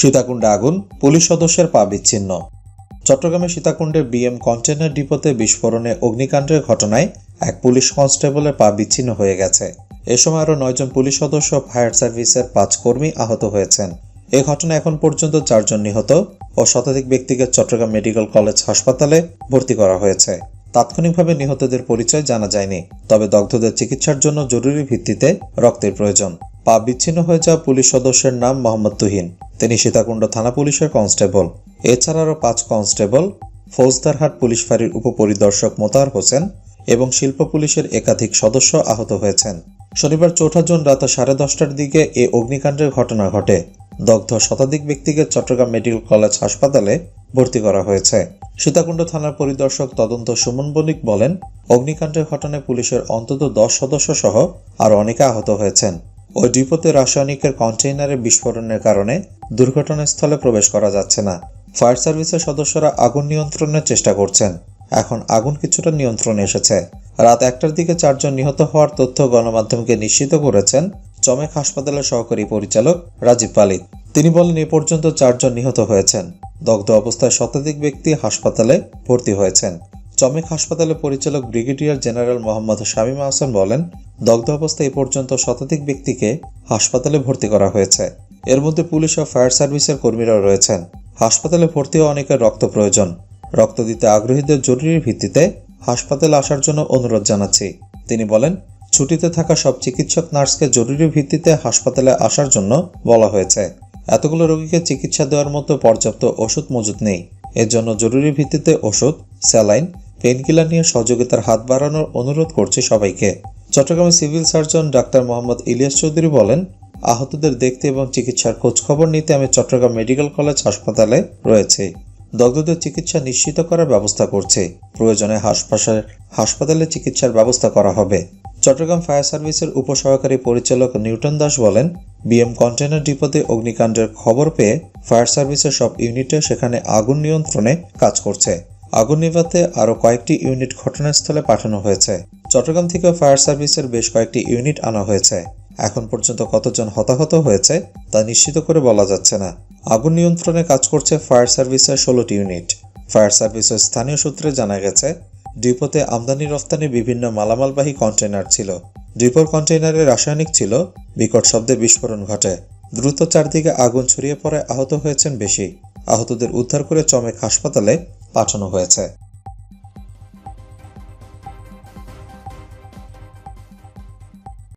সীতাকুণ্ডে আগুন, পুলিশ সদস্যের পা বিচ্ছিন্ন। চট্টগ্রামের সীতাকুণ্ডের বিএম কন্টেনার ডিপোতে বিস্ফোরণে অগ্নিকাণ্ডের ঘটনায় এক পুলিশ কনস্টেবলের পা বিচ্ছিন্ন হয়ে গেছে। এ সময় আরও নয়জন পুলিশ সদস্য, ফায়ার সার্ভিসের পাঁচ কর্মী আহত হয়েছেন। এ ঘটনায় এখন পর্যন্ত চারজন নিহত ও শতাধিক ব্যক্তিকে চট্টগ্রাম মেডিকেল কলেজ হাসপাতালে ভর্তি করা হয়েছে। তাৎক্ষণিকভাবে নিহতদের পরিচয় জানা যায়নি, তবে দগ্ধদের চিকিৎসার জন্য জরুরি ভিত্তিতে রক্তের প্রয়োজন। পা বিচ্ছিন্ন হয়ে যাওয়া পুলিশ সদস্যের নাম মোহাম্মদ তুহিন। তিনি সীতাকুণ্ড থানা পুলিশের কনস্টেবল। এছাড়া আরও পাঁচ কনস্টেবল, ফৌজদারহাট পুলিশ ফাঁড়ির উপপরিদর্শক মোতার হোসেন এবং শিল্প পুলিশের একাধিক সদস্য আহত হয়েছেন। শনিবার চৌঠা জুন রাত সাড়ে দশটার দিকে এ অগ্নিকাণ্ডের ঘটনা ঘটে। দগ্ধ শতাধিক ব্যক্তিকে চট্টগ্রাম মেডিকেল কলেজ হাসপাতালে ভর্তি করা হয়েছে। সীতাকুণ্ড থানার পরিদর্শক তদন্ত সুমন বণিক বলেন, অগ্নিকাণ্ডের ঘটনায় পুলিশের অন্তত দশ সদস্য সহ আর অনেকে আহত হয়েছেন। ওই ডিপোতে রাসায়নিকের কন্টেইনারে বিস্ফোরণের কারণে দুর্ঘটনাস্থলে প্রবেশ করা যাচ্ছে না। ফায়ার সার্ভিসের সদস্যরা আগুন নিয়ন্ত্রণের চেষ্টা করছেন। এখন আগুন কিছুটা নিয়ন্ত্রণে এসেছে। রাত একটার দিকে চারজন নিহত হওয়ার তথ্য গণমাধ্যমকে নিশ্চিত করেছেন চমেক হাসপাতালের সহকারী পরিচালক রাজীব পালিত। তিনি বলেন, এ পর্যন্ত চারজন নিহত হয়েছেন। দগ্ধ অবস্থায় শতাধিক ব্যক্তি হাসপাতালে ভর্তি হয়েছেন। চমেক হাসপাতালের পরিচালক ব্রিগেডিয়ার জেনারেল মোহাম্মদ শামীম আহসান বলেন, দগ্ধ অবস্থায় এ পর্যন্ত শতাধিক ব্যক্তিকে হাসপাতালে ভর্তি করা হয়েছে। এর মধ্যে পুলিশ ও ফায়ার সার্ভিসের কর্মীরাও রয়েছেন। হাসপাতালে ভর্তি হওয়া অনেকের রক্ত প্রয়োজন। রক্ত দিতে আগ্রহীদের জরুরি ভিত্তিতে হাসপাতালে আসার জন্য অনুরোধ জানাচ্ছি। তিনি বলেন, ছুটিতে থাকা সব চিকিৎসক নার্সকে জরুরি ভিত্তিতে হাসপাতালে আসার জন্য বলা হয়েছে। এতগুলো রোগীকে চিকিৎসা দেওয়ার মতো পর্যাপ্ত ওষুধ মজুত নেই। এর জন্য জরুরি ভিত্তিতে ওষুধ, স্যালাইন পেনকিলার নিয়ে সহযোগিতার হাত বাড়ানোর অনুরোধ করছি সবাইকে। চট্টগ্রামের civil surgeon doctor Mohammad Ilias Chowdhury বলেন আহতদের দেখতে এবং চিকিৎসার খোঁজখবর নিতে আমি চট্টগ্রাম মেডিকেল কলেজ হাসপাতালে রয়েছে। দগ্ধদের চিকিৎসা নিশ্চিত করার ব্যবস্থা করছে। প্রয়োজনে হাসপাতালে হাসপাতালে চিকিৎসার ব্যবস্থা করা হবে। চট্টগ্রাম ফায়ার সার্ভিসের উপসহকারী পরিচালক নিউটন দাস বলেন, বিএম কন্টেনার ডিপোতে অগ্নিকাণ্ডের খবর পেয়ে ফায়ার সার্ভিসের সব ইউনিটে সেখানে আগুন নিয়ন্ত্রণে কাজ করছে। আগুন নিভাতে আরও কয়েকটি ইউনিট ঘটনাস্থলে পাঠানো হয়েছে। চট্টগ্রাম থেকে ফায়ার সার্ভিসের বেশ কয়েকটি ইউনিট আনা হয়েছে। এখন পর্যন্ত কতজন হতাহত হয়েছে তা নিশ্চিত করে বলা যাচ্ছে না। আগুন নিয়ন্ত্রণে কাজ করছে ফায়ার সার্ভিসের ষোলোটি ইউনিট। ফায়ার সার্ভিসের স্থানীয় সূত্রে জানা গেছে, ডিপোতে আমদানি রফতানি বিভিন্ন মালামালবাহী কন্টেইনার ছিল। ডিপোর কন্টেইনারে রাসায়নিক ছিল, বিকট শব্দে বিস্ফোরণ ঘটে। দ্রুত চারদিকে আগুন ছড়িয়ে পড়ে আহত হয়েছেন বেশি। আহতদের উদ্ধার করে চমেক হাসপাতালে পাঠানো হয়েছে।